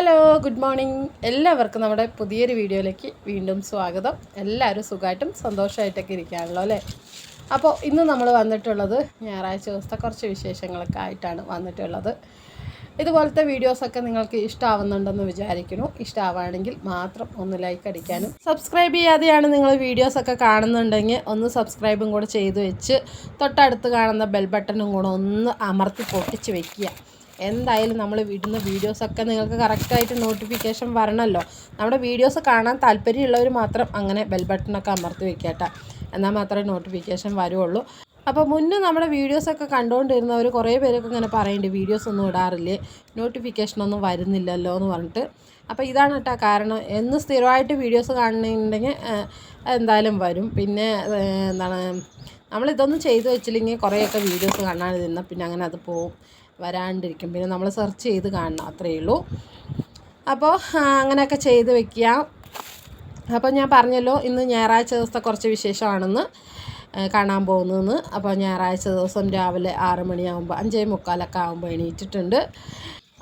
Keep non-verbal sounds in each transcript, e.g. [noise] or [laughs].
Hello good morning. എല്ലാവർക്കും നമ്മുടെ പുതിയൊരു വീഡിയോയിലേക്ക് വീണ്ടും സ്വാഗതം. എല്ലാവരും സുഖമായിട്ടും സന്തോഷമായിട്ടൊക്കെ ഇരിക്കുകയാണല്ലോ അല്ലേ? അപ്പോൾ ഇന്ന് നമ്മൾ വന്നിട്ടുള്ളത് ഞായറാഴ്ച ദിവസത്തെ കുറച്ച് വിശേഷങ്ങളൊക്കെ ആയിട്ടാണ് വന്നിട്ടുള്ളത്. ഇതുപോലത്തെ വീഡിയോസൊക്കെ നിങ്ങൾക്ക് ഇഷ്ടമാവുന്നുണ്ടെന്ന് വിചാരിക്കുന്നു. ഇഷ്ടമാവുകയാണെങ്കിൽ മാത്രം ഒന്ന് ലൈക്ക് അടിക്കാനും സബ്സ്ക്രൈബ് ചെയ്യാതെയാണ് നിങ്ങൾ വീഡിയോസൊക്കെ കാണുന്നുണ്ടെങ്കിൽ ഒന്ന് സബ്സ്ക്രൈബും കൂടെ ചെയ്തു വെച്ച് തൊട്ടടുത്ത് കാണുന്ന ബെൽ ബട്ടണും കൂടെ ഒന്ന് അമർത്തി പൊട്ടിച്ച് വെക്കുക. എന്തായാലും നമ്മൾ ഇടുന്ന വീഡിയോസൊക്കെ നിങ്ങൾക്ക് കറക്റ്റായിട്ട് നോട്ടിഫിക്കേഷൻ വരണമല്ലോ. നമ്മുടെ വീഡിയോസ് കാണാൻ താല്പര്യമുള്ളവർ മാത്രം അങ്ങനെ ബെൽ ബട്ടണൊക്കെ അമർത്തി വെക്കട്ടെ എന്നാൽ മാത്രമേ നോട്ടിഫിക്കേഷൻ വരുള്ളൂ. അപ്പോൾ മുന്നേ നമ്മുടെ വീഡിയോസൊക്കെ കണ്ടുകൊണ്ടിരുന്നവർ കുറേ പേരൊക്കെ ഇങ്ങനെ പറയുന്നുണ്ട് വീഡിയോസ് ഒന്നും ഇടാറില്ലേ? നോട്ടിഫിക്കേഷനൊന്നും വരുന്നില്ലല്ലോ എന്ന് പറഞ്ഞിട്ട്. അപ്പോൾ ഇതാണ് കേട്ടോ കാരണം. എന്ന് സ്ഥിരമായിട്ട് വീഡിയോസ് കാണുന്നുണ്ടെങ്കിൽ എന്തായാലും വരും. പിന്നെ എന്താണ് നമ്മളിതൊന്നും ചെയ്തു വെച്ചില്ലെങ്കിൽ കുറേയൊക്കെ വീഡിയോസ് കാണാൻ നിന്നാൽ പിന്നെ അങ്ങനെ അത് പോവും. വരാണ്ടിരിക്കും. പിന്നെ നമ്മൾ സെർച്ച് ചെയ്ത് കാണണം അത്രയേ ഉള്ളൂ. അപ്പോൾ അങ്ങനെയൊക്കെ ചെയ്ത് വെക്കുക അപ്പോൾ ഞാൻ പറഞ്ഞല്ലോ ഇന്ന് ഞായറാഴ്ച ദിവസത്തെ കുറച്ച് വിശേഷമാണെന്ന് കാണാൻ പോകുന്നതെന്ന്. അപ്പോൾ ഞായറാഴ്ച ദിവസം രാവിലെ ആറ് മണിയാകുമ്പോൾ അഞ്ചേ മുക്കാലൊക്കെ ആകുമ്പോൾ എണീറ്റിട്ടുണ്ട്.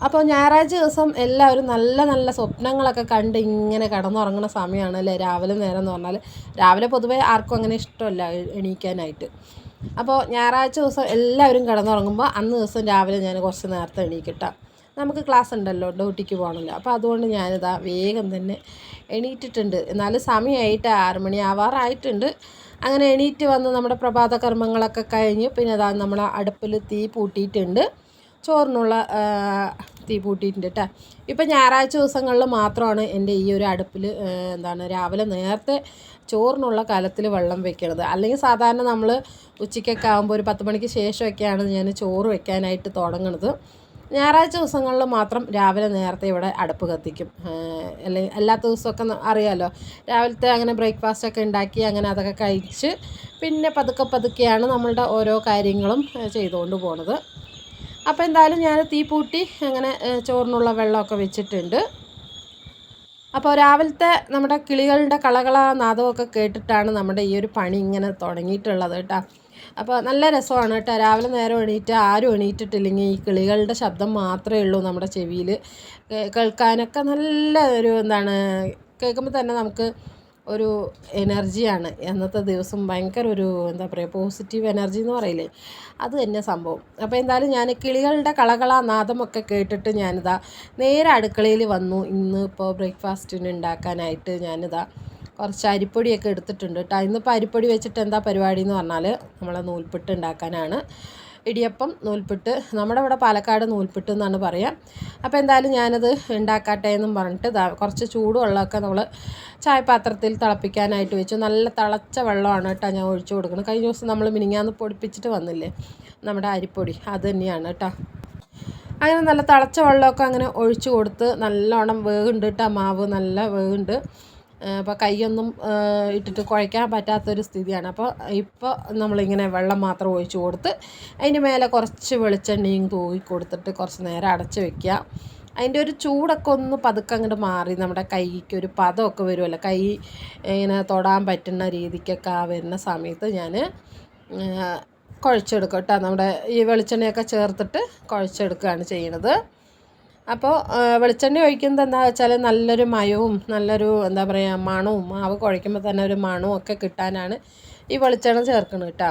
അപ്പോൾ ഞായറാഴ്ച ദിവസം എല്ലാവരും നല്ല നല്ല സ്വപ്നങ്ങളൊക്കെ കണ്ട് ഇങ്ങനെ കിടന്നുറങ്ങുന്ന സമയമാണ് അല്ലേ? രാവിലെ നേരം എന്ന് പറഞ്ഞാൽ രാവിലെ പൊതുവേ ആർക്കും അങ്ങനെ ഇഷ്ടമല്ല എണീക്കാനായിട്ട്. അപ്പോൾ ഞായറാഴ്ച ദിവസം എല്ലാവരും കിടന്നുറങ്ങുമ്പോൾ അന്ന് ദിവസം രാവിലെ ഞാൻ കുറച്ച് നേരത്തെ എണീക്കിട്ടാം. നമുക്ക് ക്ലാസ് ഉണ്ടല്ലോ ഡ്യൂട്ടിക്ക് പോകണമല്ലോ അപ്പോൾ അതുകൊണ്ട് ഞാനിതാ വേഗം തന്നെ എണീറ്റിട്ടുണ്ട്. എന്നാലും സമയമായിട്ട് ആറ് മണി ആവാറായിട്ടുണ്ട്. അങ്ങനെ എണീറ്റ് വന്ന് നമ്മുടെ പ്രഭാത കർമ്മങ്ങളൊക്കെ കഴിഞ്ഞ് പിന്നെ അതാ നമ്മൾ അടുപ്പിൽ തീ പൂട്ടിയിട്ടുണ്ട്. ചോറിനുള്ള തീ പൂട്ടിയിട്ടുണ്ട് കേട്ടോ ഇപ്പം ഞായറാഴ്ച ദിവസങ്ങളിൽ മാത്രമാണ് എന്റെ ഈ ഒരു അടുപ്പിൽ എന്താണ് രാവിലെ നേരത്തെ ചോറിനുള്ള കാലത്തിൽ വെള്ളം വെക്കണത്. അല്ലെങ്കിൽ സാധാരണ നമ്മൾ ഉച്ചയ്ക്കൊക്കെ ആകുമ്പോൾ ഒരു പത്ത് മണിക്ക് ശേഷമൊക്കെയാണ് ഞാൻ ചോറ് വെക്കാനായിട്ട് തുടങ്ങുന്നത് ഞായറാഴ്ച ദിവസങ്ങളിൽ മാത്രം രാവിലെ നേരത്തെ ഇവിടെ അടുപ്പ് കത്തിക്കും. അല്ലെങ്കിൽ അല്ലാത്ത ദിവസമൊക്കെ അറിയാമല്ലോ രാവിലത്തെ അങ്ങനെ ബ്രേക്ക്ഫാസ്റ്റ് ഒക്കെ ഉണ്ടാക്കി അങ്ങനെ അതൊക്കെ കഴിച്ച് പിന്നെ പതുക്കെ പതുക്കെയാണ് നമ്മളുടെ ഓരോ കാര്യങ്ങളും ചെയ്തുകൊണ്ട് പോണത്. അപ്പോൾ എന്തായാലും ഞാൻ തീ പൂട്ടി അങ്ങനെ ചോറിനുള്ള വെള്ളമൊക്കെ വെച്ചിട്ടുണ്ട്. അപ്പോൾ രാവിലത്തെ നമ്മുടെ കിളികളുടെ കളകള നാദമൊക്കെ കേട്ടിട്ടാണ് നമ്മുടെ ഈ ഒരു പണി ഇങ്ങനെ തുടങ്ങിയിട്ടുള്ളത് കേട്ടോ. അപ്പോൾ നല്ല രസമാണ് കേട്ടോ. രാവിലെ നേരം എണീറ്റ് ആരും എണീറ്റിട്ടില്ലെങ്കിൽ ഈ കിളികളുടെ ശബ്ദം മാത്രമേ ഉള്ളൂ നമ്മുടെ ചെവിയിൽ കേൾക്കാനൊക്കെ നല്ല ഒരു എന്താണ് കേൾക്കുമ്പോൾ തന്നെ നമുക്ക് ഒരു എനർജിയാണ്. അന്നത്തെ ദിവസം ഭയങ്കര ഒരു എന്താ പറയുക പോസിറ്റീവ് എനർജി എന്ന് പറയില്ലേ? അത് തന്നെ സംഭവം. അപ്പോൾ എന്തായാലും ഞാൻ കിളികളുടെ കളകള നാദമൊക്കെ കേട്ടിട്ട് ഞാനിതാ നേരെ അടുക്കളയിൽ വന്നു. ഇന്ന് ഇപ്പോൾ ബ്രേക്ക്ഫാസ്റ്റിന് ഉണ്ടാക്കാനായിട്ട് ഞാനിതാ കുറച്ച് അരിപ്പൊടിയൊക്കെ എടുത്തിട്ടുണ്ട് കേട്ടോ ഇന്നിപ്പോൾ അരിപ്പൊടി വെച്ചിട്ട് എന്താ പരിപാടി എന്ന് പറഞ്ഞാൽ നമ്മളെ നൂൽപ്പിട്ട് ഉണ്ടാക്കാനാണ്. ഇടിയപ്പം നൂൽപ്പിട്ട് നമ്മുടെ ഇവിടെ പാലക്കാട് നൂൽപ്പിട്ട് എന്നാണ് പറയുക അപ്പോൾ എന്തായാലും ഞാനത് ഉണ്ടാക്കട്ടെ എന്നും പറഞ്ഞിട്ട് കുറച്ച് ചൂടുവെള്ളമൊക്കെ നമ്മൾ ചായപാത്രത്തിൽ തിളപ്പിക്കാനായിട്ട് വെച്ചു. നല്ല തിളച്ച വെള്ളമാണ് കേട്ടോ ഞാൻ ഒഴിച്ചു കൊടുക്കുന്നത്. കഴിഞ്ഞ ദിവസം നമ്മൾ മിനിങ്ങാന്ന് പൊടിപ്പിച്ചിട്ട് വന്നില്ലേ? നമ്മുടെ അരിപ്പൊടി. അത് തന്നെയാണ് കേട്ടോ. അങ്ങനെ നല്ല തിളച്ച വെള്ളമൊക്കെ അങ്ങനെ ഒഴിച്ചു കൊടുത്ത് നല്ലോണം വേവുണ്ട് കേട്ടോ മാവ്. നല്ല വേകുണ്ട് അപ്പോൾ കൈയൊന്നും ഇട്ടിട്ട് കുഴയ്ക്കാൻ പറ്റാത്തൊരു സ്ഥിതിയാണ്. അപ്പോൾ ഇപ്പോൾ നമ്മളിങ്ങനെ വെള്ളം മാത്രം ഒഴിച്ച് കൊടുത്ത് അതിന്റെ മേലെ കുറച്ച് വെളിച്ചെണ്ണയും തൂകി കൊടുത്തിട്ട് കുറച്ച് നേരം അടച്ച് വെക്കുക. അതിന്റെ ഒരു ചൂടൊക്കെ ഒന്ന് പതുക്കെ അങ്ങോട്ട് മാറി നമ്മുടെ കൈക്ക് ഒരു പദമൊക്കെ വരുമല്ലോ. കൈ ഇങ്ങനെ തൊടാൻ പറ്റുന്ന രീതിക്കൊക്കെ ആ വരുന്ന സമയത്ത് ഞാൻ കുഴച്ചെടുക്കും കേട്ടോ. നമ്മുടെ ഈ വെളിച്ചെണ്ണയൊക്കെ ചേർത്തിട്ട് കുഴച്ചെടുക്കുകയാണ് ചെയ്യണത് അപ്പോൾ വെളിച്ചെണ്ണ ഒഴിക്കുന്നത് എന്താ വെച്ചാൽ നല്ലൊരു മയവും നല്ലൊരു എന്താ പറയുക മണവും മാവ് കുഴയ്ക്കുമ്പോൾ തന്നെ ഒരു മണവും ഒക്കെ കിട്ടാനാണ് ഈ വെളിച്ചെണ്ണ ചേർക്കുന്നത് കേട്ടോ.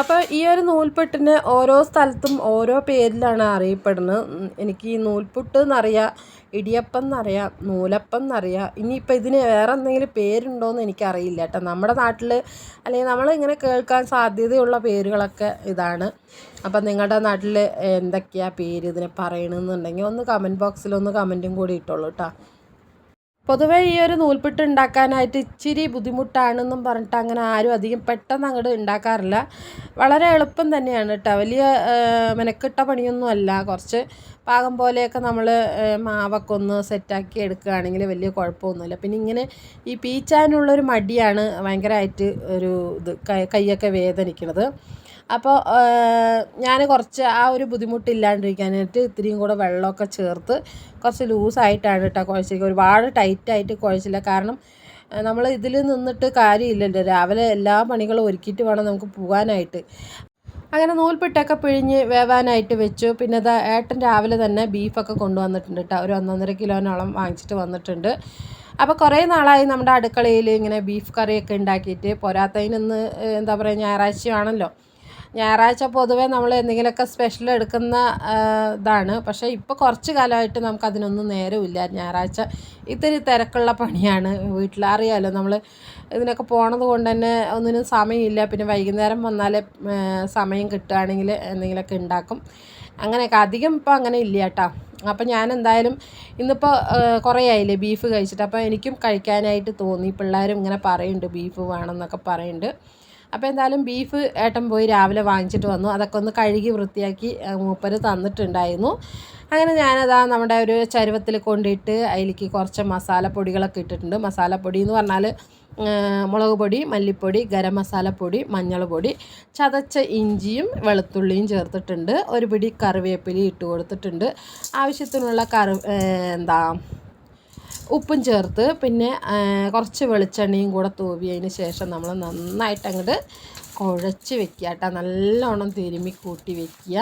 അപ്പോൾ ഈ ഒരു നൂൽപുട്ടിന് ഓരോ സ്ഥലത്തും ഓരോ പേരിലാണ് അറിയപ്പെടുന്നത്. എനിക്ക് ഈ നൂൽപുട്ട് എന്നറിയാം ഇടിയപ്പം എന്നറിയാം നൂലപ്പം എന്നറിയാം ഇനിയിപ്പോൾ ഇതിന് വേറെ എന്തെങ്കിലും പേരുണ്ടോയെന്ന് എനിക്കറിയില്ല കേട്ടോ. നമ്മുടെ നാട്ടിൽ അല്ലെങ്കിൽ നമ്മളിങ്ങനെ കേൾക്കാൻ സാധ്യതയുള്ള പേരുകളൊക്കെ ഇതാണ്. അപ്പം നിങ്ങളുടെ നാട്ടിൽ എന്തൊക്കെയാണ് പേര് ഇതിനെ പറയണമെന്നുണ്ടെങ്കിൽ ഒന്ന് കമന്റ് ബോക്സിൽ ഒന്ന് കമന്റും കൂടി ഇട്ടോളൂ കേട്ടോ പൊതുവേ ഈ ഒരു നൂൽപുട്ട് ഉണ്ടാക്കാനായിട്ട് ഇച്ചിരി ബുദ്ധിമുട്ടാണെന്നും പറഞ്ഞിട്ട് അങ്ങനെ ആരും അധികം പെട്ടെന്ന് അങ്ങോട്ട് ഉണ്ടാക്കാറില്ല. വളരെ എളുപ്പം തന്നെയാണ് കേട്ടോ വലിയ മെനക്കെട്ട പണിയൊന്നും അല്ല. കുറച്ച് പാകം പോലെയൊക്കെ നമ്മൾ മാവൊക്കെ ഒന്ന് സെറ്റാക്കി എടുക്കുകയാണെങ്കിൽ വലിയ കുഴപ്പമൊന്നുമില്ല. പിന്നെ ഇങ്ങനെ ഈ പീച്ചാനുള്ളൊരു മടിയാണ് ഭയങ്കരമായിട്ട് ഒരു ഇത് കൈയൊക്കെ വേദനിക്കണത് അപ്പോൾ ഞാൻ കുറച്ച് ആ ഒരു ബുദ്ധിമുട്ടില്ലാണ്ടിരിക്കാനായിട്ട് ഇത്തിരിയും കൂടെ വെള്ളമൊക്കെ ചേർത്ത് കുറച്ച് ലൂസായിട്ടാണ് കേട്ടോ കുഴച്ചിരിക്കുക ഒരുപാട് ടൈറ്റായിട്ട് കുഴച്ചില്ല. കാരണം നമ്മൾ ഇതിൽ നിന്നിട്ട് കാര്യമില്ലല്ലോ. രാവിലെ എല്ലാ പണികളും ഒരുക്കിയിട്ട് വേണം നമുക്ക് പോകാനായിട്ട്. അങ്ങനെ നൂൽപ്പിട്ടൊക്കെ പിഴിഞ്ഞ് വേവാനായിട്ട് വെച്ചു. പിന്നെ ഇതാ ഏട്ടൻ രാവിലെ തന്നെ ബീഫൊക്കെ കൊണ്ടുവന്നിട്ടുണ്ട് കേട്ടോ ഒരു ഒന്നൊന്നര കിലോനോളം വാങ്ങിച്ചിട്ട് വന്നിട്ടുണ്ട്. അപ്പോൾ കുറേ നാളായി നമ്മുടെ അടുക്കളയിൽ ഇങ്ങനെ ബീഫ് കറിയൊക്കെ ഉണ്ടാക്കിയിട്ട്. പോരാത്തതിനൊന്ന് എന്താ പറയുക ഞായറാഴ്ചയാണല്ലോ. ഞായറാഴ്ച പൊതുവേ നമ്മൾ എന്തെങ്കിലുമൊക്കെ സ്പെഷ്യൽ എടുക്കുന്ന ഇതാണ്. പക്ഷേ ഇപ്പോൾ കുറച്ച് കാലമായിട്ട് നമുക്ക് അതിനൊന്നും നേരമില്ല. ഞായറാഴ്ച ഇത്തിരി തിരക്കുള്ള പണിയാണ്. വീട്ടിൽ അറിയാമല്ലോ നമ്മൾ ഇതിനൊക്കെ പോണത് കൊണ്ട് തന്നെ ഒന്നിനും സമയമില്ല. പിന്നെ വൈകുന്നേരം വന്നാലേ സമയം കിട്ടുകയാണെങ്കിൽ എന്തെങ്കിലുമൊക്കെ ഉണ്ടാക്കും. അങ്ങനെയൊക്കെ അധികം ഇപ്പോൾ അങ്ങനെ ഇല്ല കേട്ടോ. അപ്പം ഞാൻ എന്തായാലും ഇന്നിപ്പോൾ കുറേ ആയില്ലേ ബീഫ് കഴിച്ചിട്ട്. അപ്പോൾ എനിക്കും കഴിക്കാനായിട്ട് തോന്നി. പിള്ളേരും ഇങ്ങനെ പറയുന്നുണ്ട് ബീഫ് വേണമെന്നൊക്കെ പറയുന്നുണ്ട്. അപ്പോൾ എന്തായാലും ബീഫ് ഏട്ടൻ പോയി രാവിലെ വാങ്ങിച്ചിട്ട് വന്നു. അതൊക്കെ ഒന്ന് കഴുകി വൃത്തിയാക്കി മൂപ്പര് തന്നിട്ടുണ്ടായിരുന്നു. അങ്ങനെ ഞാനതാ നമ്മുടെ ഒരു ചരുവത്തിൽ കൊണ്ടിട്ട് അതിലേക്ക് കുറച്ച് മസാലപ്പൊടികളൊക്കെ ഇട്ടിട്ടുണ്ട്. മസാലപ്പൊടി എന്ന് പറഞ്ഞാൽ മുളക് പൊടി മല്ലിപ്പൊടി ഗരം മസാലപ്പൊടി മഞ്ഞൾ പൊടി ചതച്ച ഇഞ്ചിയും വെളുത്തുള്ളിയും ചേർത്തിട്ടുണ്ട്. ഒരു പിടി കറിവേപ്പിലി ഇട്ട് കൊടുത്തിട്ടുണ്ട്. ആവശ്യത്തിനുള്ള കറി എന്താ ഉപ്പും ചേർത്ത് പിന്നെ കുറച്ച് വെളിച്ചെണ്ണയും കൂടെ തൂവിയതിന് ശേഷം നമ്മൾ നന്നായിട്ട് അങ്ങോട്ട് കുഴച്ച് വെക്കുക കേട്ടോ. നല്ലോണം തിരുമ്മി കൂട്ടി വെക്കുക.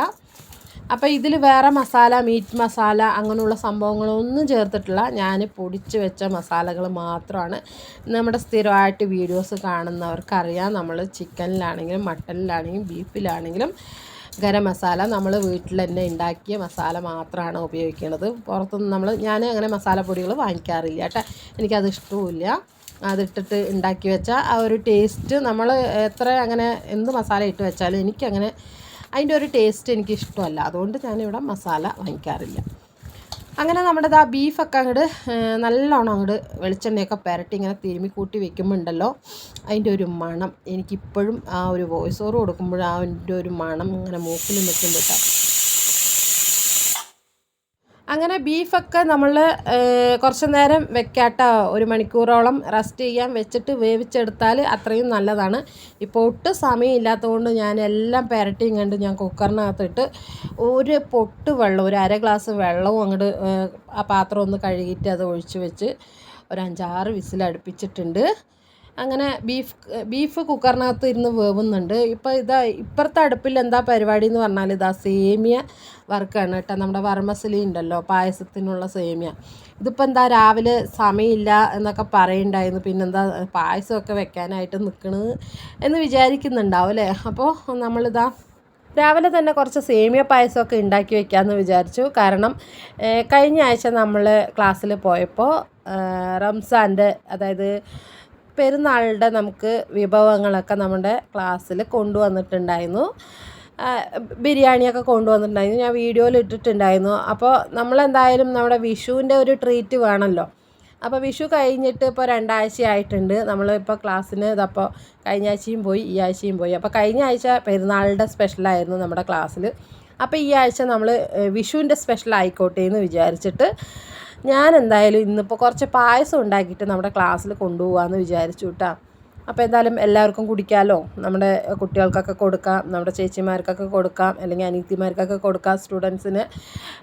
അപ്പോൾ ഇതിൽ വേറെ മസാല മീറ്റ് മസാല അങ്ങനെയുള്ള സംഭവങ്ങളൊന്നും ചേർത്തിട്ടില്ല. ഞാൻ പൊടിച്ച് വെച്ച മസാലകൾ മാത്രമാണ്. നമ്മുടെ സ്ഥിരമായിട്ട് വീഡിയോസ് കാണുന്നവർക്കറിയാം. നമ്മൾ ചിക്കനിലാണെങ്കിലും മട്ടനിലാണെങ്കിലും ബീഫിലാണെങ്കിലും ഗരം മസാല നമ്മൾ വീട്ടിൽ തന്നെ ഉണ്ടാക്കിയ മസാല മാത്രമാണ് ഉപയോഗിക്കുന്നത് പുറത്തുനിന്ന് നമ്മൾ ഞാൻ അങ്ങനെ മസാലപ്പൊടികൾ വാങ്ങിക്കാറില്ല കേട്ടോ. എനിക്കത് ഇഷ്ടവുമില്ല. അതിട്ടിട്ട് ഉണ്ടാക്കി വെച്ചാൽ ആ ഒരു ടേസ്റ്റ് നമ്മൾ എത്ര അങ്ങനെ എന്ത് മസാല ഇട്ട് വെച്ചാലും എനിക്കങ്ങനെ അതിന്റെ ഒരു ടേസ്റ്റ് എനിക്ക് ഇഷ്ടമല്ല അതുകൊണ്ട് ഞാനിവിടെ മസാല വാങ്ങിക്കാറില്ല. അങ്ങനെ നമ്മുടെ ആ ബീഫൊക്കെ അങ്ങോട്ട് നല്ലോണം അങ്ങോട്ട് വെളിച്ചെണ്ണയൊക്കെ പുരട്ടി ഇങ്ങനെ തിരുമി കൂട്ടി വെക്കുമ്പോൾ ഉണ്ടല്ലോ അതിന്റെ ഒരു മണം. എനിക്കിപ്പോഴും ആ ഒരു വോയിസ് ഓവർ കൊടുക്കുമ്പോഴും ആ അതിന്റെ ഒരു മണം ഇങ്ങനെ മൂക്കിൽ കേട്ടോ അങ്ങനെ ബീഫൊക്കെ നമ്മൾ കുറച്ച് നേരം വെക്കാട്ടോ. ഒരു മണിക്കൂറോളം റെസ്റ്റ് ചെയ്യാൻ വെച്ചിട്ട് വേവിച്ചെടുത്താൽ അത്രയും നല്ലതാണ്. ഇപ്പോൾ ഒട്ടും സമയമില്ലാത്തതുകൊണ്ട് ഞാൻ എല്ലാം പുരട്ടിയും കണ്ട് ഞാൻ കുക്കറിനകത്തിട്ട് ഒരു പൊട്ട് വെള്ളം ഒരു അര ഗ്ലാസ് വെള്ളവും അങ്ങോട്ട് ആ പാത്രം ഒന്ന് കഴുകിയിട്ട് അത് ഒഴിച്ച് വെച്ച് ഒരു അഞ്ചാറ് വിസിൽ അടുപ്പിച്ചിട്ടുണ്ട് അങ്ങനെ ബീഫ് ബീഫ് കുക്കറിനകത്ത് ഇരുന്ന് വേവുന്നുണ്ട്. ഇപ്പോൾ ഇതാ ഇപ്പുറത്തെ അടുപ്പിൽ എന്താ പരിപാടി എന്ന് പറഞ്ഞാൽ ഇതാ സേമിയ വറുക്കാണ് കേട്ടോ. നമ്മുടെ വർമ്മസലി ഉണ്ടല്ലോ പായസത്തിനുള്ള സേമിയ. ഇതിപ്പോൾ എന്താ രാവിലെ സമയമില്ല എന്നൊക്കെ പറയുണ്ടായിരുന്നു. പിന്നെന്താ പായസമൊക്കെ വെക്കാനായിട്ട് നിൽക്കണത് എന്ന് വിചാരിക്കുന്നുണ്ടാവും അല്ലേ? അപ്പോൾ നമ്മളിതാ രാവിലെ തന്നെ കുറച്ച് സേമിയ പായസമൊക്കെ ഉണ്ടാക്കി വെക്കാമെന്ന് വിചാരിച്ചു. കാരണം കഴിഞ്ഞ ആഴ്ച നമ്മൾ ക്ലാസ്സിൽ പോയപ്പോൾ റംസാന്റെ അതായത് പെരുന്നാളുടെ നമുക്ക് വിഭവങ്ങളൊക്കെ നമ്മുടെ ക്ലാസ്സിൽ കൊണ്ടുവന്നിട്ടുണ്ടായിരുന്നു. ബിരിയാണിയൊക്കെ കൊണ്ടുവന്നിട്ടുണ്ടായിരുന്നു. ഞാൻ വീഡിയോയിൽ ഇട്ടിട്ടുണ്ടായിരുന്നു. അപ്പോൾ നമ്മളെന്തായാലും നമ്മുടെ വിഷുവിന്റെ ഒരു ട്രീറ്റ് വേണമല്ലോ. അപ്പോൾ വിഷു കഴിഞ്ഞിട്ട് ഇപ്പോൾ രണ്ടാഴ്ച ആയിട്ടുണ്ട് നമ്മളിപ്പോൾ ക്ലാസ്സിന് ഇതപ്പോൾ കഴിഞ്ഞ ആഴ്ചയും പോയി ഈ ആഴ്ചയും പോയി. അപ്പോൾ കഴിഞ്ഞ ആഴ്ച പെരുന്നാളിന്റെ സ്പെഷ്യലായിരുന്നു നമ്മുടെ ക്ലാസ്സിൽ. അപ്പോൾ ഈ ആഴ്ച നമ്മൾ വിഷുവിന്റെ സ്പെഷ്യൽ ആയിക്കോട്ടെ എന്ന് വിചാരിച്ചിട്ട് ഞാൻ എന്തായാലും ഇന്നിപ്പോൾ കുറച്ച് പായസം ഉണ്ടാക്കിയിട്ട് നമ്മുടെ ക്ലാസ്സിൽ കൊണ്ടുപോകാമെന്ന് വിചാരിച്ചു കേട്ടോ അപ്പോൾ എന്തായാലും എല്ലാവർക്കും കുടിക്കാമല്ലോ നമ്മുടെ കുട്ടികൾക്കൊക്കെ കൊടുക്കാം നമ്മുടെ ചേച്ചിമാർക്കൊക്കെ കൊടുക്കാം അല്ലെങ്കിൽ അനിയത്തിമാർക്കൊക്കെ കൊടുക്കാം സ്റ്റുഡൻസിന്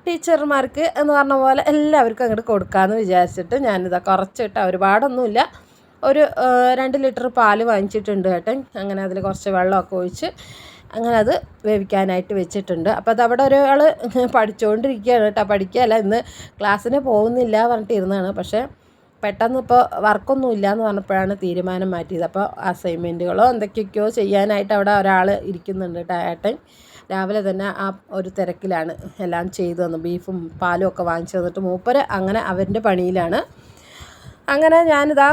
ടീച്ചർമാർക്ക് എന്ന് പറഞ്ഞ പോലെ എല്ലാവർക്കും അങ്ങോട്ട് കൊടുക്കാമെന്ന് വിചാരിച്ചിട്ട് ഞാനിതാ കുറച്ചിട്ട് ഒരുപാടൊന്നുമില്ല. ഒരു രണ്ട് ലിറ്റർ പാൽ വാങ്ങിച്ചിട്ടുണ്ട് കേട്ടോ. അങ്ങനെ അതിൽ കുറച്ച് വെള്ളമൊക്കെ ഒഴിച്ച് അങ്ങനെ അത് വേവിക്കാനായിട്ട് വെച്ചിട്ടുണ്ട്. അപ്പോൾ അത് അവിടെ ഒരാൾ [laughs] പഠിച്ചുകൊണ്ടിരിക്കുകയാണ് കേട്ടോ. പഠിക്കുകയല്ല ഇന്ന് ക്ലാസ്സിന് പോകുന്നില്ല പറഞ്ഞിട്ട് ഇരുന്നതാണ് പക്ഷേ പെട്ടെന്ന് ഇപ്പോൾ വർക്കൊന്നും ഇല്ല എന്ന് പറഞ്ഞപ്പോഴാണ് തീരുമാനം മാറ്റിയത്. അപ്പോൾ അസൈൻമെന്റുകളോ എന്തൊക്കെയൊക്കെയോ ചെയ്യാനായിട്ട് അവിടെ ഒരാൾ ഇരിക്കുന്നുണ്ട് കേട്ടോ ഏട്ടൻ. രാവിലെ തന്നെ ആ ഒരു തിരക്കിലാണ് എല്ലാം ചെയ്തു തന്നു. ബീഫും പാലും ഒക്കെ വാങ്ങിച്ചു തന്നിട്ട് മൂപ്പര് അങ്ങനെ അവരുടെ പണിയിലാണ്. അങ്ങനെ ഞാനിതാ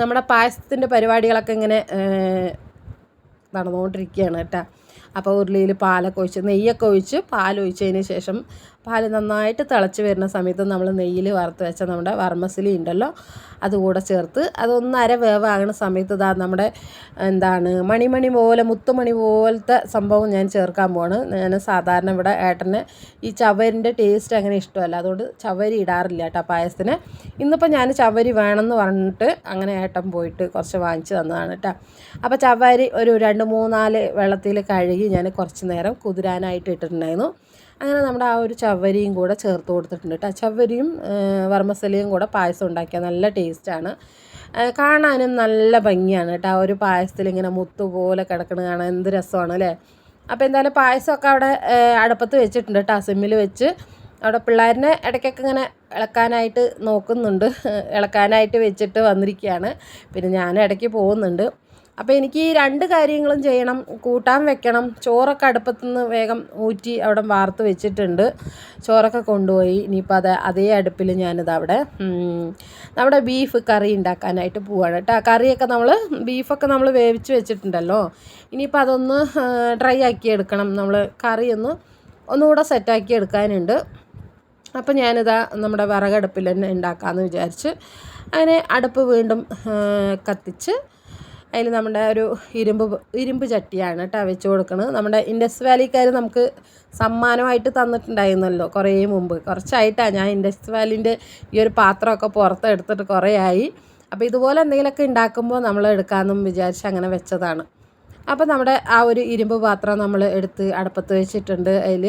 നമ്മുടെ പായസത്തിന്റെ പരിപാടികളൊക്കെ ഇങ്ങനെ നടന്നുകൊണ്ടിരിക്കുകയാണ് കേട്ടോ. അപ്പോൾ ഉരുളിയിൽ പാലൊക്കെ ഒഴിച്ച് നെയ്യൊക്കെ ഒഴിച്ച് പാലൊഴിച്ചതിന് ശേഷം പാൽ നന്നായിട്ട് തിളച്ച് വരുന്ന സമയത്ത് നമ്മൾ നെയ്യിൽ വറുത്ത് വെച്ച നമ്മുടെ വർമ്മസിലി ഉണ്ടല്ലോ അതുകൂടെ ചേർത്ത് അതൊന്ന് അര വേവാകുന്ന സമയത്ത് ഇതാ നമ്മുടെ എന്താണ് മണിമണി പോലെ മുത്തുമണി പോലത്തെ സംഭവം ഞാൻ ചേർക്കാൻ പോവാണ്. ഞാൻ സാധാരണ ഇവിടെ ഏട്ടന് ഈ ചവരിന്റെ ടേസ്റ്റ് അങ്ങനെ ഇഷ്ടമല്ല. അതുകൊണ്ട് ചവരി ഇടാറില്ല കേട്ടോ പായസത്തിന്. ഇന്നിപ്പോൾ ഞാൻ ചവരി വേണമെന്ന് പറഞ്ഞിട്ട് അങ്ങനെ ഏട്ടൻ പോയിട്ട് കുറച്ച് വാങ്ങിച്ച് തന്നതാണ് കേട്ടോ. അപ്പോൾ ചവരി ഒരു രണ്ട് മൂന്നാൽ വെള്ളത്തിൽ കഴുകി ഞാൻ കുറച്ച് നേരം കുതിരാനായിട്ട് ഇട്ടിട്ടുണ്ടായിരുന്നു. അങ്ങനെ നമ്മുടെ ആ ഒരു ചവരിയും കൂടെ ചേർത്ത് കൊടുത്തിട്ടുണ്ട് കേട്ടോ ചവരിയും വർമ്മസലിയും കൂടെ പായസം ഉണ്ടാക്കിയ നല്ല ടേസ്റ്റാണ് കാണാനും നല്ല ഭംഗിയാണ് കേട്ടോ ആ ഒരു പായസത്തിൽ ഇങ്ങനെ മുത്തുപോലെ കിടക്കുന്നത് കാണാൻ എന്ത് രസമാണ് അല്ലേ അപ്പോൾ എന്തായാലും പായസമൊക്കെ അവിടെ അടുപ്പത്ത് വെച്ചിട്ടുണ്ട് കേട്ടോ സിമ്മിൽ വെച്ച്. അവിടെ പിള്ളേരിനെ ഇടയ്ക്കൊക്കെ ഇങ്ങനെ ഇളക്കാനായിട്ട് നോക്കുന്നുണ്ട്. ഇളക്കാനായിട്ട് വെച്ചിട്ട് വന്നിരിക്കുകയാണ്. പിന്നെ ഞാൻ ഇടയ്ക്ക് പോകുന്നുണ്ട്. അപ്പോൾ എനിക്ക് ഈ രണ്ട് കാര്യങ്ങളും ചെയ്യണം കൂട്ടാൻ വെക്കണം. ചോറൊക്കെ അടുപ്പത്തു നിന്ന് വേഗം ഊറ്റി അവിടെ വാർത്ത് വെച്ചിട്ടുണ്ട്. ചോറൊക്കെ കൊണ്ടുപോയി. ഇനിയിപ്പോൾ അത് അതേ അടുപ്പിൽ ഞാനിത് അവിടെ നമ്മുടെ ബീഫ് കറി ഉണ്ടാക്കാനായിട്ട് പോവാണ് കേട്ടോ. കറിയൊക്കെ നമ്മൾ ബീഫൊക്കെ നമ്മൾ വേവിച്ച് വെച്ചിട്ടുണ്ടല്ലോ. ഇനിയിപ്പോൾ അതൊന്ന് ഡ്രൈ ആക്കി എടുക്കണം. നമ്മൾ കറി ഒന്ന് ഒന്നുകൂടെ സെറ്റാക്കി എടുക്കാനുണ്ട്. അപ്പോൾ ഞാനിതാ നമ്മുടെ വിറകടുപ്പിൽ തന്നെ ഉണ്ടാക്കാമെന്ന് വിചാരിച്ച് അങ്ങനെ അടുപ്പ് വീണ്ടും കത്തിച്ച് അതിൽ നമ്മുടെ ഒരു ഇരുമ്പ് ഇരുമ്പ് ചട്ടിയാണ് കേട്ടോ വെച്ച് കൊടുക്കുന്നത് നമ്മുടെ ഇൻഡസ് വാലിക്കാർ നമുക്ക് സമ്മാനമായിട്ട് തന്നിട്ടുണ്ടായിരുന്നല്ലോ കുറേ മുമ്പ്. കുറച്ചായിട്ടാണ് ഞാൻ ഇൻഡസ് വാലിന്റെ ഈ ഒരു പാത്രമൊക്കെ പുറത്ത് എടുത്തിട്ട് കുറേ ആയി അപ്പോൾ ഇതുപോലെ എന്തെങ്കിലുമൊക്കെ ഉണ്ടാക്കുമ്പോൾ നമ്മൾ എടുക്കാമെന്നും വിചാരിച്ച് അങ്ങനെ വെച്ചതാണ്. അപ്പോൾ നമ്മുടെ ആ ഒരു ഇരുമ്പ് പാത്രം നമ്മൾ എടുത്ത് അടുപ്പത്ത് വെച്ചിട്ടുണ്ട്. അതിൽ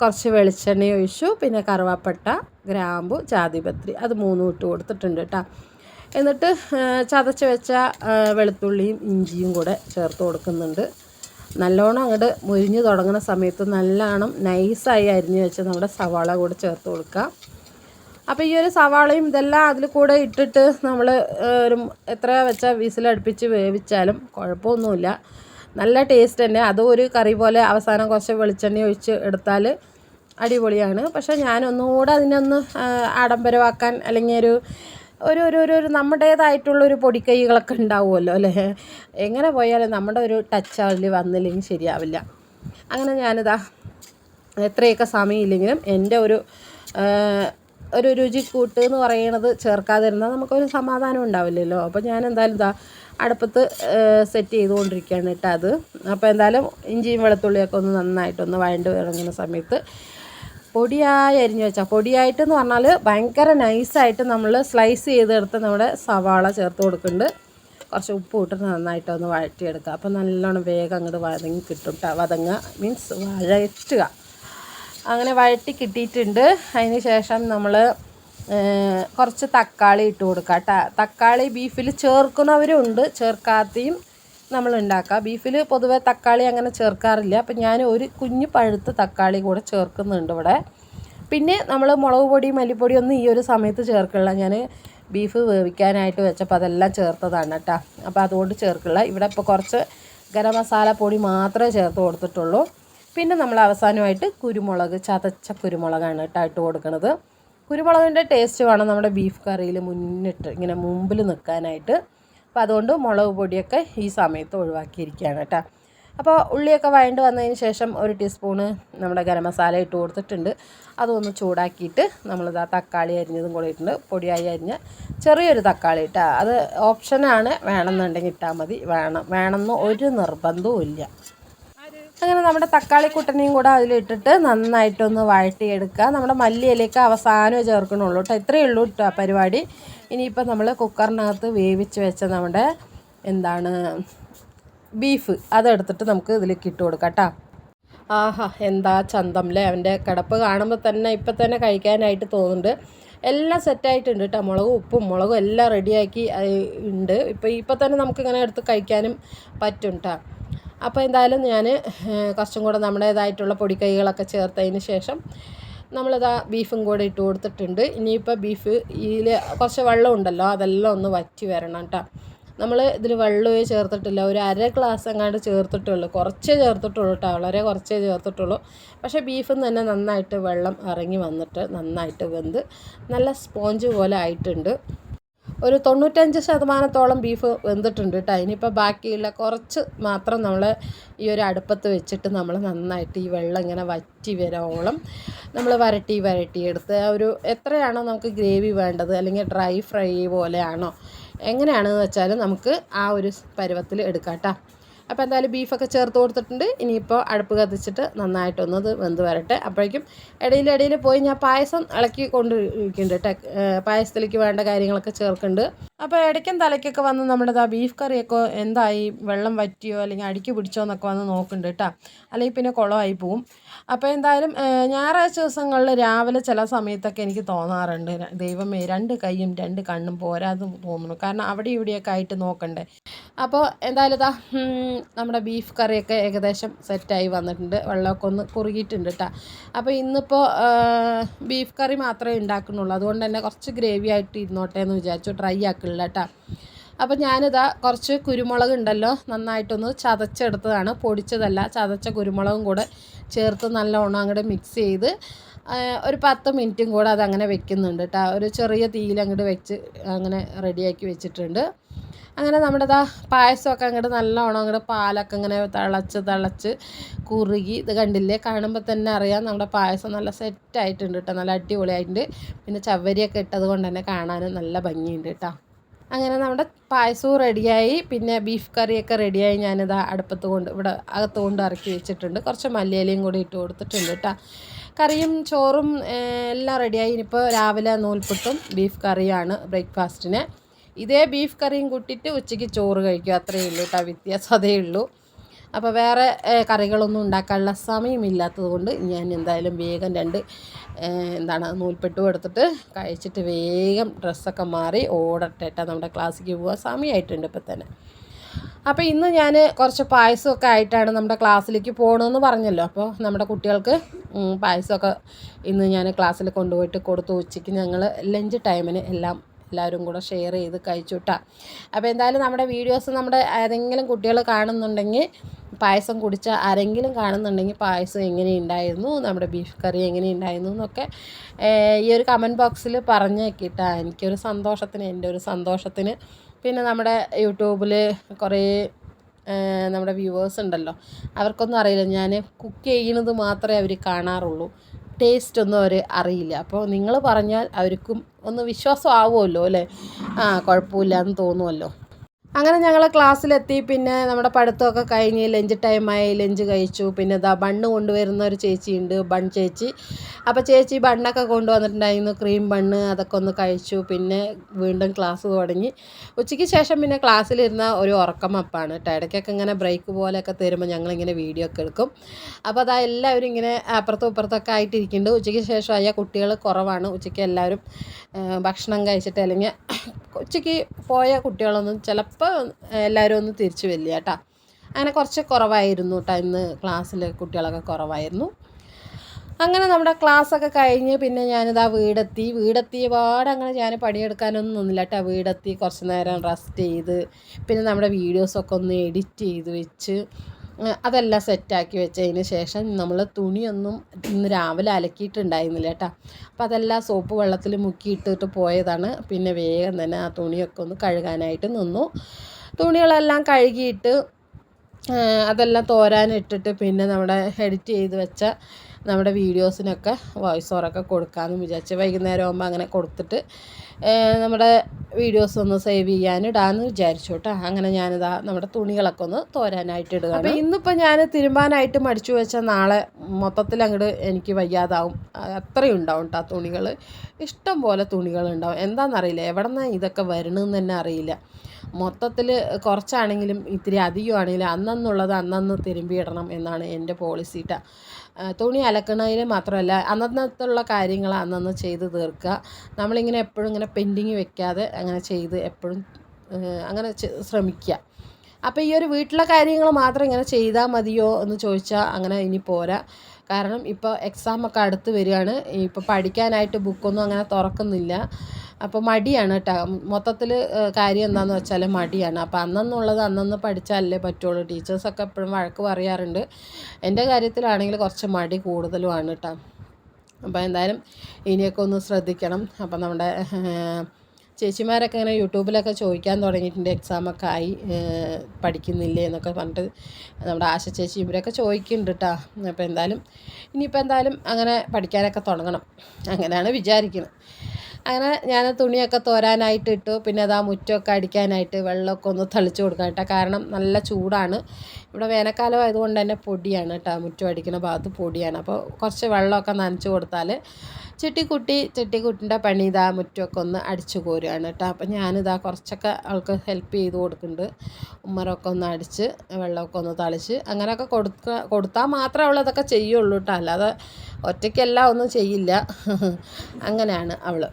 കുറച്ച് വെളിച്ചെണ്ണ ഒഴിച്ചു. പിന്നെ കറുവാപ്പട്ട ഗ്രാമ്പു ജാതിപത്രി അത് മൂന്നും ഇട്ട് കൊടുത്തിട്ടുണ്ട് കേട്ടോ. എന്നിട്ട് ചതച്ച് വെച്ച വെളുത്തുള്ളിയും ഇഞ്ചിയും കൂടെ ചേർത്ത് കൊടുക്കുന്നുണ്ട്. നല്ലോണം അങ്ങോട്ട് മുരിഞ്ഞു തുടങ്ങുന്ന സമയത്ത് നല്ലോണം നൈസായി അരിഞ്ഞ് വെച്ച് നമ്മുടെ സവാള കൂടെ ചേർത്ത് കൊടുക്കുക അപ്പോൾ ഈ ഒരു സവാളയും ഇതെല്ലാം അതിൽ കൂടെ ഇട്ടിട്ട് നമ്മൾ ഒരു എത്ര വെച്ചാൽ വിസിലടുപ്പിച്ച് വേവിച്ചാലും കുഴപ്പമൊന്നുമില്ല. നല്ല ടേസ്റ്റ് തന്നെ. അതും ഒരു കറി പോലെ അവസാനം കുറച്ച് വെളിച്ചെണ്ണ ഒഴിച്ച് എടുത്താൽ അടിപൊളിയാണ്. പക്ഷേ ഞാനൊന്നുകൂടെ അതിനൊന്ന് ആഡംബരമാക്കാൻ അല്ലെങ്കിൽ ഒരു ഒരു ഒരു ഒരു നമ്മുടേതായിട്ടുള്ള ഒരു പൊടിക്കൈകളൊക്കെ ഉണ്ടാവുമല്ലോ അല്ലേ? എങ്ങനെ പോയാലും നമ്മുടെ ഒരു ടച്ച് അതിൽ വന്നില്ലെങ്കിൽ ശരിയാവില്ല. അങ്ങനെ ഞാനിതാ എത്രയൊക്കെ സമയമില്ലെങ്കിലും എന്റെ ഒരു ഒരു രുചി കൂട്ട് എന്ന് പറയണത് ചേർക്കാതിരുന്നാൽ നമുക്കൊരു സമാധാനം ഉണ്ടാവില്ലല്ലോ. അപ്പോൾ ഞാൻ എന്തായാലും ഇതാ അടുപ്പത്ത് സെറ്റ് ചെയ്തുകൊണ്ടിരിക്കുകയാണ് കേട്ടോ അത്. അപ്പോൾ എന്തായാലും ഇഞ്ചിയും വെളുത്തുള്ളിയൊക്കെ ഒന്ന് നന്നായിട്ടൊന്ന് വഴണ്ട് ഇറങ്ങുന്ന സമയത്ത് പൊടിയായി അരിഞ്ഞു വെച്ചാൽ പൊടിയായിട്ടെന്ന് പറഞ്ഞാൽ ഭയങ്കര നൈസായിട്ട് നമ്മൾ സ്ലൈസ് ചെയ്തെടുത്ത് നമ്മുടെ സവാള ചേർത്ത് കൊടുക്കുന്നുണ്ട്. കുറച്ച് ഉപ്പ് ഇട്ട് നന്നായിട്ട് ഒന്ന് വഴറ്റിയെടുക്കുക. അപ്പോൾ നല്ലോണം വേഗം അങ്ങോട്ട് വതങ്ങി കിട്ടും ട്ടോ. വതങ്ങുക. മീൻസ് വഴറ്റുക. അങ്ങനെ വഴറ്റി കിട്ടിയിട്ടുണ്ട്. അതിന് ശേഷം നമ്മൾ കുറച്ച് തക്കാളി ഇട്ട് കൊടുക്കുക തക്കാളി ബീഫിൽ ചേർക്കുന്നവരും ഉണ്ട് ചേർക്കാതെയും നമ്മൾ ഉണ്ടാക്കുക ബീഫിൽ പൊതുവെ തക്കാളി അങ്ങനെ ചേർക്കാറില്ല. അപ്പം ഞാൻ ഒരു കുഞ്ഞു പഴുത്ത തക്കാളി കൂടെ ചേർക്കുന്നുണ്ട് ഇവിടെ. പിന്നെ നമ്മൾ മുളക് പൊടി മല്ലിപ്പൊടി ഒന്നും ഈ ഒരു സമയത്ത് ചേർക്കില്ല ഞാൻ ബീഫ് വേവിക്കാനായിട്ട് വെച്ചപ്പോൾ അതെല്ലാം ചേർത്തതാണ് കേട്ടോ അപ്പോൾ അതുകൊണ്ട് ചേർക്കില്ല ഇവിടെ ഇപ്പോൾ കുറച്ച് ഗരം മസാല പൊടി മാത്രമേ ചേർത്ത് കൊടുത്തിട്ടുള്ളൂ. പിന്നെ നമ്മൾ അവസാനമായിട്ട് കുരുമുളക് ചതച്ച കുരുമുളകാണ് കേട്ടോ ഇട്ട് കൊടുക്കുന്നത് കുരുമുളകിന്റെ ടേസ്റ്റ് വേണം നമ്മുടെ ബീഫ് കറിയിൽ മുന്നിട്ട് ഇങ്ങനെ മുമ്പിൽ നിൽക്കാനായിട്ട് അപ്പോൾ അതുകൊണ്ട് മുളക് പൊടിയൊക്കെ ഈ സമയത്ത് ഒഴിവാക്കിയിരിക്കുകയാണ് കേട്ടോ. അപ്പോൾ ഉള്ളിയൊക്കെ വഴണ്ട് വന്നതിന് ശേഷം ഒരു ടീസ്പൂണ് നമ്മുടെ ഗരം മസാല ഇട്ട് കൊടുത്തിട്ടുണ്ട്. അതൊന്ന് ചൂടാക്കിയിട്ട് നമ്മളിതാ തക്കാളി അരിഞ്ഞതും കൂടെ ഇട്ടുണ്ട് പൊടിയായി അരിഞ്ഞ ചെറിയൊരു തക്കാളി ഇട്ടാൽ അത് ഓപ്ഷനാണ് വേണമെന്നുണ്ടെങ്കിൽ ഇട്ടാൽ മതി. വേണം വേണമെന്ന് ഒരു നിർബന്ധവും ഇല്ല. അങ്ങനെ നമ്മുടെ തക്കാളി കുട്ടനെയും കൂടെ അതിലിട്ടിട്ട് നന്നായിട്ടൊന്ന് വഴട്ടിയെടുക്കുക നമ്മുടെ മല്ലിയിലേക്ക് അവസാനം ചേർക്കണുള്ളൂ കേട്ടോ. ഇത്രയേ ഉള്ളൂ കേട്ടോ പരിപാടി. ഇനിയിപ്പോൾ നമ്മൾ കുക്കറിനകത്ത് വേവിച്ച് വെച്ച നമ്മുടെ എന്താണ് ബീഫ് അതെടുത്തിട്ട് നമുക്ക് ഇതിലേക്ക് ഇട്ട് കൊടുക്കാം കേട്ടോ. ആഹാ എന്താ ചന്തം അല്ലേ അവന്റെ കിടപ്പ് കാണുമ്പോൾ തന്നെ ഇപ്പം തന്നെ കഴിക്കാനായിട്ട് തോന്നുന്നുണ്ട്. എല്ലാം സെറ്റായിട്ടുണ്ട് കേട്ടോ. മുളകും ഉപ്പും മുളകും എല്ലാം റെഡിയാക്കി ഉണ്ട്. ഇപ്പോൾ ഇപ്പം തന്നെ നമുക്കിങ്ങനെ എടുത്ത് കഴിക്കാനും പറ്റും കേട്ടോ അപ്പോൾ എന്തായാലും ഞാൻ കുറച്ചും കൂടെ നമ്മുടേതായിട്ടുള്ള പൊടിക്കൈകളൊക്കെ ചേർത്തതിന് ശേഷം നമ്മളിതാ ബീഫും കൂടെ ഇട്ട് കൊടുത്തിട്ടുണ്ട്. ഇനിയിപ്പോൾ ബീഫ് ഇതിൽ കുറച്ച് വെള്ളം ഉണ്ടല്ലോ അതെല്ലാം ഒന്ന് വറ്റി വരണം കേട്ടോ നമ്മൾ ഇതിൽ വെള്ളമേ ചേർത്തിട്ടില്ല ഒരു അര ഗ്ലാസ് എങ്ങാണ്ട് ചേർത്തിട്ടുള്ളൂ. കുറച്ചേ ചേർത്തിട്ടുള്ളൂ കേട്ടോ വളരെ കുറച്ചേ ചേർത്തിട്ടുള്ളൂ. പക്ഷേ ബീഫിൽ നിന്ന് തന്നെ നന്നായിട്ട് വെള്ളം ഇറങ്ങി വന്നിട്ട് നന്നായിട്ട് വെന്ത് നല്ല സ്പോഞ്ച് പോലെ ആയിട്ടുണ്ട്. ഒരു തൊണ്ണൂറ്റഞ്ച് ശതമാനത്തോളം ബീഫ് വെന്തിട്ടുണ്ട് കേട്ടോ ഇനിയിപ്പോൾ ബാക്കിയുള്ള കുറച്ച് മാത്രം നമ്മൾ ഈ ഒരു അടുപ്പത്ത് വെച്ചിട്ട് നമ്മൾ നന്നായിട്ട് ഈ വെള്ളം ഇങ്ങനെ വറ്റി വരോളം നമ്മൾ വരട്ടി വരട്ടി എടുത്ത് ഒരു എത്രയാണോ നമുക്ക് ഗ്രേവി വേണ്ടത് അല്ലെങ്കിൽ ഡ്രൈ ഫ്രൈ പോലെയാണോ എങ്ങനെയാണെന്ന് വെച്ചാൽ നമുക്ക് ആ ഒരു പരുവത്തിൽ എടുക്കാം കേട്ടോ അപ്പോൾ എന്തായാലും ബീഫൊക്കെ ചേർത്ത് കൊടുത്തിട്ടുണ്ട്. ഇനിയിപ്പോൾ അടുപ്പ് കത്തിച്ചിട്ട് നന്നായിട്ടൊന്ന് ഇത് വെന്ത് വരട്ടെ. അപ്പോഴേക്കും ഇടയിൽ പോയി ഞാൻ പായസം ഇളക്കി കൊണ്ടിരിക്കുന്നുണ്ട് പായസത്തിലേക്ക് വേണ്ട കാര്യങ്ങളൊക്കെ ചേർക്കുന്നുണ്ട്. അപ്പോൾ ഇടയ്ക്കും തലയ്ക്കൊക്കെ വന്ന് നമ്മുടെ ആ ബീഫ് കറിയൊക്കെ എന്തായി? വെള്ളം വറ്റിയോ? അല്ലെങ്കിൽ അടിക്ക് പിടിച്ചോ എന്നൊക്കെ വന്ന് നോക്കുന്നുണ്ട് കേട്ടോ. അല്ലെങ്കിൽ പിന്നെ കുളമായി പോവും. അപ്പോൾ എന്തായാലും ഞായറാഴ്ച ദിവസങ്ങളിൽ രാവിലെ ചില സമയത്തൊക്കെ എനിക്ക് തോന്നാറുണ്ട്. ദൈവമേ രണ്ട് കൈയും രണ്ട് കണ്ണും പോരാതെ തോന്നുന്നു. കാരണം അവിടെ ഇവിടെയൊക്കെ ആയിട്ട് നോക്കണ്ടേ. അപ്പോൾ എന്തായാലും ഇതാ നമ്മുടെ ബീഫ് കറിയൊക്കെ ഏകദേശം സെറ്റായി വന്നിട്ടുണ്ട്. വെള്ളമൊക്കെ ഒന്ന് കുറുകിയിട്ടുണ്ട് കേട്ടോ. അപ്പോൾ ഇന്നിപ്പോൾ ബീഫ് കറി മാത്രമേ ഉണ്ടാക്കുന്നുള്ളൂ. അതുകൊണ്ട് തന്നെ കുറച്ച് ഗ്രേവി ആയിട്ട് ഇരുന്നോട്ടെ എന്ന് വിചാരിച്ചു. ഡ്രൈ ആക്കില്ല കേട്ടോ അപ്പോൾ ഞാനിതാ കുറച്ച് കുരുമുളക് ഉണ്ടല്ലോ നന്നായിട്ടൊന്ന് ചതച്ചെടുത്തതാണ്. പൊടിച്ചതല്ല ചതച്ച കുരുമുളകും കൂടെ ചേർത്ത് നല്ലോണം അങ്ങോട്ട് മിക്സ് ചെയ്ത് ഒരു പത്ത് മിനിറ്റും കൂടെ അതങ്ങനെ വെക്കുന്നുണ്ട് കേട്ടോ ഒരു ചെറിയ തീയിൽ അങ്ങോട്ട് വെച്ച് അങ്ങനെ റെഡിയാക്കി വെച്ചിട്ടുണ്ട്. അങ്ങനെ നമ്മുടെ ഇതാ പായസമൊക്കെ അങ്ങോട്ട് നല്ലോണം അങ്ങോട്ട് പാലൊക്കെ ഇങ്ങനെ തിളച്ച് തിളച്ച് കുറുകി ഇത് കണ്ടില്ലേ? കാണുമ്പോൾ തന്നെ അറിയാം നമ്മുടെ പായസം നല്ല സെറ്റായിട്ടുണ്ട് കേട്ടോ നല്ല അടിപൊളിയായിട്ടുണ്ട്. പിന്നെ ചവ്വരിയൊക്കെ ഇട്ടത് കൊണ്ട് തന്നെ കാണാനും നല്ല ഭംഗിയുണ്ട് കേട്ടോ അങ്ങനെ നമ്മുടെ പായസവും റെഡിയായി. പിന്നെ ബീഫ് കറിയൊക്കെ റെഡിയായി ഞാനിത് അടുപ്പത്ത് കൊണ്ട് ഇവിടെ അകത്ത് കൊണ്ട് ഇറക്കി വെച്ചിട്ടുണ്ട്. കുറച്ച് മല്ലിയിലയും കൂടി ഇട്ട് കൊടുത്തിട്ടുണ്ട് കേട്ടോ. കറിയും ചോറും എല്ലാം റെഡിയായി. ഇനിയിപ്പോൾ രാവിലെ നൂൽപുട്ടും ബീഫ് കറിയാണ് ബ്രേക്ക്ഫാസ്റ്റിന്. ഇതേ ബീഫ് കറിയും കൂട്ടിയിട്ട് ഉച്ചയ്ക്ക് ചോറ് കഴിക്കും. അത്രയേ ഉള്ളൂ കേട്ടോ വ്യത്യാസം അതേ ഉള്ളൂ. അപ്പോൾ വേറെ കറികളൊന്നും ഉണ്ടാക്കാനുള്ള സമയമില്ലാത്തത് കൊണ്ട് ഞാൻ എന്തായാലും വേഗം രണ്ട് എന്താണ് നൂൽപ്പെട്ടും എടുത്തിട്ട് കഴിച്ചിട്ട് വേഗം ഡ്രസ്സൊക്കെ മാറി ഓടട്ടെ നമ്മുടെ ക്ലാസ്സിലേക്ക് പോകാൻ സമയമായിട്ടുണ്ട് ഇപ്പം തന്നെ. അപ്പോൾ ഇന്ന് ഞാൻ കുറച്ച് പായസമൊക്കെ ആയിട്ടാണ് നമ്മുടെ ക്ലാസ്സിലേക്ക് പോകണമെന്ന് പറഞ്ഞല്ലോ. അപ്പോൾ നമ്മുടെ കുട്ടികൾക്ക് പായസമൊക്കെ ഇന്ന് ഞാൻ ക്ലാസ്സിൽ കൊണ്ടുപോയിട്ട് കൊടുത്തു. ഉച്ചയ്ക്ക് ഞങ്ങൾ ലഞ്ച് ടൈമിന് എല്ലാം എല്ലാവരും കൂടെ ഷെയർ ചെയ്ത് കഴിച്ചു കേട്ടോ അപ്പോൾ എന്തായാലും നമ്മുടെ വീഡിയോസ് നമ്മുടെ ഏതെങ്കിലും കുട്ടികൾ കാണുന്നുണ്ടെങ്കിൽ പായസം കുടിച്ച ആരെങ്കിലും കാണുന്നുണ്ടെങ്കിൽ പായസം എങ്ങനെ ഉണ്ടായിരുന്നു നമ്മുടെ ബീഫ് കറി എങ്ങനെ ഉണ്ടായിരുന്നു എന്നൊക്കെ ഈ ഒരു കമന്റ് ബോക്സിൽ പറഞ്ഞു പറഞ്ഞേക്കിട്ടാ എനിക്കൊരു സന്തോഷത്തിന് എന്റെ ഒരു സന്തോഷത്തിന്. പിന്നെ നമ്മുടെ യൂട്യൂബിൽ കുറേ നമ്മുടെ വ്യൂവേഴ്സ് ഉണ്ടല്ലോ. അവർക്കൊന്നും അറിയില്ല. ഞാൻ കുക്ക് ചെയ്യുന്നത് മാത്രമേ അവർ കാണാറുള്ളൂ. ടേസ്റ്റ് ഒന്നും അവർ അറിയില്ല. അപ്പോൾ നിങ്ങൾ പറഞ്ഞാൽ അവർക്കും ഒന്ന് വിശ്വാസം ആവുമല്ലോ അല്ലേ? ആ കുഴപ്പമില്ല എന്ന് തോന്നുമല്ലോ. അങ്ങനെ ഞങ്ങൾ ക്ലാസ്സിലെത്തി പിന്നെ നമ്മുടെ പഠിത്തമൊക്കെ കഴിഞ്ഞ് ലഞ്ച് ടൈമായി ലഞ്ച് കഴിച്ചു. പിന്നെ ഇതാ ബണ്ണ് കൊണ്ടുവരുന്ന ഒരു ചേച്ചിയുണ്ട് ബൺ ചേച്ചി. അപ്പോൾ ചേച്ചി ബണ്ണൊക്കെ കൊണ്ടുവന്നിട്ടുണ്ടായിരുന്നു ക്രീം ബണ്ണ് അതൊക്കെ ഒന്ന് കഴിച്ചു. പിന്നെ വീണ്ടും ക്ലാസ് തുടങ്ങി. ഉച്ചയ്ക്ക് ശേഷം പിന്നെ ക്ലാസ്സിലിരുന്ന ഒരു ഉറക്കം അപ്പാണ് കേട്ടോ ഇടയ്ക്കൊക്കെ ഇങ്ങനെ ബ്രേക്ക് പോലെയൊക്കെ തരുമ്പോൾ ഞങ്ങളിങ്ങനെ വീഡിയോ ഒക്കെ എടുക്കും. അപ്പോൾ അതാ എല്ലാവരും ഇങ്ങനെ അപ്പുറത്തും ഇപ്പുറത്തൊക്കെ ആയിട്ടിരിക്കുന്നുണ്ട്. ഉച്ചയ്ക്ക് ശേഷം ആയ കുട്ടികൾ കുറവാണ്. ഉച്ചയ്ക്ക് എല്ലാവരും ഭക്ഷണം കഴിച്ചിട്ട് അല്ലെങ്കിൽ ഉച്ചയ്ക്ക് പോയ കുട്ടികളൊന്നും ചിലപ്പോൾ എല്ലാവരും ഒന്ന് തിരിച്ചു വരില്ല കേട്ടോ അങ്ങനെ കുറച്ച് കുറവായിരുന്നു കേട്ടോ ഇന്ന് ക്ലാസ്സിൽ കുട്ടികളൊക്കെ കുറവായിരുന്നു. അങ്ങനെ നമ്മുടെ ക്ലാസ്സൊക്കെ കഴിഞ്ഞ് പിന്നെ ഞാനിതാ വീടെത്തി. വീടെത്തി ഒരുപാട് അങ്ങനെ ഞാൻ പണിയെടുക്കാനൊന്നും നിന്നില്ല കേട്ടോ വീടെത്തി കുറച്ച് നേരം റെസ്റ്റ് ചെയ്ത് പിന്നെ നമ്മുടെ വീഡിയോസൊക്കെ ഒന്ന് എഡിറ്റ് ചെയ്ത് വെച്ച് അതെല്ലാം സെറ്റാക്കി വെച്ചതിന് ശേഷം നമ്മൾ തുണിയൊന്നും ഇന്ന് രാവിലെ അലക്കിയിട്ടുണ്ടായിരുന്നില്ല കേട്ടോ. അപ്പോൾ അതെല്ലാം സോപ്പ് വെള്ളത്തിൽ മുക്കിയിട്ടിട്ട് പോയതാണ്. പിന്നെ വേഗം തന്നെ ആ തുണിയൊക്കെ ഒന്ന് കഴുകാനായിട്ട് നിന്നു. തുണികളെല്ലാം കഴുകിയിട്ട് അതെല്ലാം തോരാനിട്ടിട്ട് പിന്നെ നമ്മുടെ എഡിറ്റ് ചെയ്ത് വെച്ച നമ്മുടെ വീഡിയോസിനൊക്കെ വോയിസ് ഓവറൊക്കെ കൊടുക്കാമെന്ന് വിചാരിച്ചു വൈകുന്നേരം ആകുമ്പോൾ അങ്ങനെ കൊടുത്തിട്ട് നമ്മുടെ വീഡിയോസ് ഒന്ന് സേവ് ചെയ്യാനിടാന്ന് വിചാരിച്ചു കേട്ടോ അങ്ങനെ ഞാനിതാ നമ്മുടെ തുണികളൊക്കെ ഒന്ന് തോരാനായിട്ട് ഇടുക അപ്പോൾ ഇന്നിപ്പോൾ ഞാൻ തിരുമ്പാനായിട്ട് മടിച്ചു വെച്ചാൽ നാളെ മൊത്തത്തിൽ അങ്ങോട്ട് എനിക്ക് വയ്യാതാവും. അത്രയും ഉണ്ടാവും കേട്ടോ തുണികൾ ഇഷ്ടം പോലെ തുണികളുണ്ടാവും. എന്താണെന്നറിയില്ല എവിടെ നിന്നാണ് ഇതൊക്കെ വരണമെന്ന് തന്നെ അറിയില്ല. മൊത്തത്തിൽ കുറച്ചാണെങ്കിലും ഇത്തിരി അധികമാണെങ്കിലും അന്നന്നുള്ളത് അന്നന്ന് തിരുമ്പിയിടണം എന്നാണ് എന്റെ പോളിസി കേട്ടോ തുണി അലക്കണതിൽ മാത്രമല്ല അന്നന്നത്തുള്ള കാര്യങ്ങൾ അന്നന്ന് ചെയ്ത് തീർക്കുക. നമ്മളിങ്ങനെ എപ്പോഴും ഇങ്ങനെ പെൻഡിങ് വെക്കാതെ അങ്ങനെ ചെയ്ത് എപ്പോഴും അങ്ങനെ ശ്രമിക്കുക. അപ്പോൾ ഈ ഒരു വീട്ടിലെ കാര്യങ്ങൾ മാത്രം ഇങ്ങനെ ചെയ്താൽ മതിയോ എന്ന് ചോദിച്ചാൽ അങ്ങനെ ഇനി പോരാ. കാരണം ഇപ്പോൾ എക്സാമൊക്കെ അടുത്ത് വരികയാണ്. ഇപ്പോൾ പഠിക്കാനായിട്ട് ബുക്കൊന്നും അങ്ങനെ തുറക്കുന്നില്ല. അപ്പോൾ മടിയാണ് കേട്ടോ മൊത്തത്തിൽ കാര്യം എന്താണെന്ന് വെച്ചാൽ മടിയാണ്. അപ്പോൾ അന്നെന്നുള്ളത് അന്നന്ന് പഠിച്ചാലേ പറ്റുള്ളൂ. ടീച്ചേഴ്സൊക്കെ എപ്പോഴും വഴക്ക് പറയാറുണ്ട്. എന്റെ കാര്യത്തിലാണെങ്കിൽ കുറച്ച് മടി കൂടുതലുമാണ് കേട്ടോ അപ്പോൾ എന്തായാലും ഇനിയൊക്കെ ഒന്ന് ശ്രദ്ധിക്കണം. അപ്പോൾ നമ്മുടെ ചേച്ചിമാരൊക്കെ ഇങ്ങനെ യൂട്യൂബിലൊക്കെ ചോദിക്കാൻ തുടങ്ങിയിട്ടുണ്ട്. എക്സാമൊക്കെ ആയി പഠിക്കുന്നില്ലേ എന്നൊക്കെ പറഞ്ഞിട്ട് നമ്മുടെ ആശ ചേച്ചി ഇവരൊക്കെ ചോദിക്കുന്നുണ്ട് കേട്ടോ അപ്പോൾ എന്തായാലും ഇനിയിപ്പോൾ എന്തായാലും അങ്ങനെ പഠിക്കാനൊക്കെ തുടങ്ങണം. അങ്ങനെയാണ് വിചാരിക്കുന്നത് അങ്ങനെ ഞാൻ തുണിയൊക്കെ തോരാനായിട്ട് ഇട്ടു. പിന്നെ അതാ മുറ്റമൊക്കെ അടിക്കാനായിട്ട് വെള്ളമൊക്കെ ഒന്ന് തളിച്ചു കൊടുക്കാൻ കേട്ടോ. കാരണം നല്ല ചൂടാണ്. ഇവിടെ വേനൽക്കാലം ആയതുകൊണ്ട് തന്നെ പൊടിയാണ് കേട്ടോ. മുറ്റം അടിക്കുന്ന ഭാഗത്ത് പൊടിയാണ്. അപ്പോൾ കുറച്ച് വെള്ളമൊക്കെ നനച്ച് കൊടുത്താൽ ചിട്ടിക്കുട്ടി ചെട്ടിക്കുട്ടിന്റെ പണി ഇതാ മുറ്റമൊക്കെ ഒന്ന് അടിച്ചു കോരുകയാണ് കേട്ടോ. അപ്പം ഞാനിതാ കുറച്ചൊക്കെ ആൾക്ക് ഹെൽപ്പ് ചെയ്ത് കൊടുക്കുന്നുണ്ട്. ഉമ്മറൊക്കെ ഒന്ന് അടിച്ച് വെള്ളമൊക്കെ ഒന്ന് തളിച്ച് അങ്ങനെയൊക്കെ കൊടുക്കുക കൊടുത്താൽ മാത്രമേ അവൾ അതൊക്കെ ചെയ്യുള്ളൂ കേട്ടോ. അല്ലാതെ ഒറ്റയ്ക്കെല്ലാം ഒന്നും ചെയ്യില്ല. അങ്ങനെയാണ് അവൾ.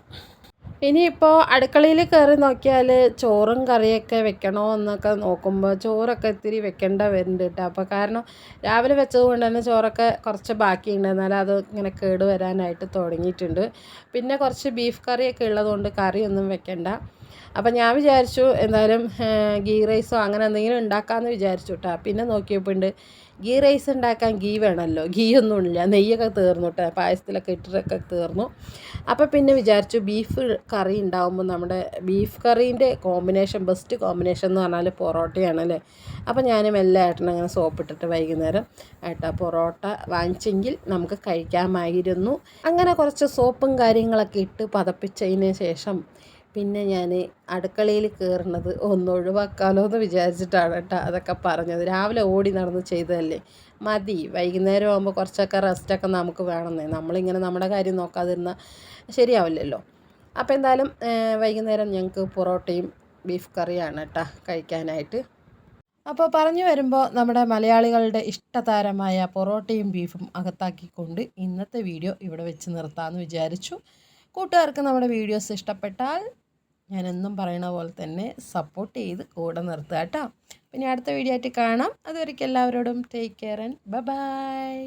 ഇനിയിപ്പോൾ അടുക്കളയിൽ കയറി നോക്കിയാൽ ചോറും കറിയൊക്കെ വെക്കണോ എന്നൊക്കെ നോക്കുമ്പോൾ ചോറൊക്കെ ഇത്തിരി വെക്കേണ്ട വരുന്നുണ്ട് കേട്ടോ അപ്പോൾ കാരണം രാവിലെ വെച്ചത് കൊണ്ട് തന്നെ ചോറൊക്കെ കുറച്ച് ബാക്കിയുണ്ട്. എന്നാൽ അത് ഇങ്ങനെ കേട് വരാനായിട്ട് തുടങ്ങിയിട്ടുണ്ട്. പിന്നെ കുറച്ച് ബീഫ് കറിയൊക്കെ ഉള്ളതുകൊണ്ട് കറിയൊന്നും വെക്കണ്ട. അപ്പം ഞാൻ വിചാരിച്ചു എന്തായാലും ഗീ റൈസോ അങ്ങനെ എന്തെങ്കിലും ഉണ്ടാക്കാമെന്ന് വിചാരിച്ചു കേട്ടോ പിന്നെ നോക്കിയപ്പോൾ ഉണ്ട് ഗീ റൈസ് ഉണ്ടാക്കാൻ ഗീ വേണമല്ലോ. ഗീ ഒന്നുമില്ല നെയ്യൊക്കെ തീർന്നു കേട്ടോ പായസത്തിലൊക്കെ ഇട്ടിട്ടൊക്കെ തീർന്നു. അപ്പോൾ പിന്നെ വിചാരിച്ചു ബീഫ് കറി ഉണ്ടാകുമ്പോൾ നമ്മുടെ ബീഫ് കറീന്റെ കോമ്പിനേഷൻ ബെസ്റ്റ് കോമ്പിനേഷൻ എന്ന് പറഞ്ഞാൽ പൊറോട്ടയാണ് അല്ലേ അപ്പോൾ ഞാനും എല്ലാ ഏട്ടനും അങ്ങനെ സോപ്പിട്ടിട്ട് വൈകുന്നേരം ഏട്ടാ പൊറോട്ട വാങ്ങിച്ചെങ്കിൽ നമുക്ക് കഴിക്കാമായിരുന്നു. അങ്ങനെ കുറച്ച് സോപ്പും കാര്യങ്ങളൊക്കെ ഇട്ട് പതപ്പിച്ചതിന് ശേഷം പിന്നെ ഞാൻ അടുക്കളയിൽ കയറുന്നത് ഒന്ന് ഒഴിവാക്കാമല്ലോ എന്ന് വിചാരിച്ചിട്ടാണ് കേട്ടോ അതൊക്കെ പറഞ്ഞത്. രാവിലെ ഓടി നടന്ന് ചെയ്തതല്ലേ? മതി. വൈകുന്നേരം ആകുമ്പോൾ കുറച്ചൊക്കെ റെസ്റ്റൊക്കെ നമുക്ക് വേണമെന്നേ നമ്മളിങ്ങനെ നമ്മുടെ കാര്യം നോക്കാതിരുന്നാൽ ശരിയാവില്ലല്ലോ. അപ്പോൾ എന്തായാലും വൈകുന്നേരം ഞങ്ങൾക്ക് പൊറോട്ടയും ബീഫ് കറിയാണ് കേട്ടോ കഴിക്കാനായിട്ട്. അപ്പോൾ പറഞ്ഞു വരുമ്പോൾ നമ്മുടെ മലയാളികളുടെ ഇഷ്ടതാരമായ പൊറോട്ടയും ബീഫും അകത്താക്കിക്കൊണ്ട് ഇന്നത്തെ വീഡിയോ ഇവിടെ വെച്ച് നിർത്താമെന്ന് വിചാരിച്ചു. കൂട്ടുകാർക്ക് നമ്മുടെ വീഡിയോസ് ഇഷ്ടപ്പെട്ടാൽ ഞാൻ എന്നും പറയണ പോലെ തന്നെ സപ്പോർട്ട് ചെയ്ത് കൂടെ നിർത്തുക കേട്ടോ. പിന്നെ അടുത്ത വീഡിയോ ആയിട്ട് കാണാം. അതുവരേക്കും എല്ലാവരോടും ടേക്ക് കെയർ ആൻഡ് ബൈ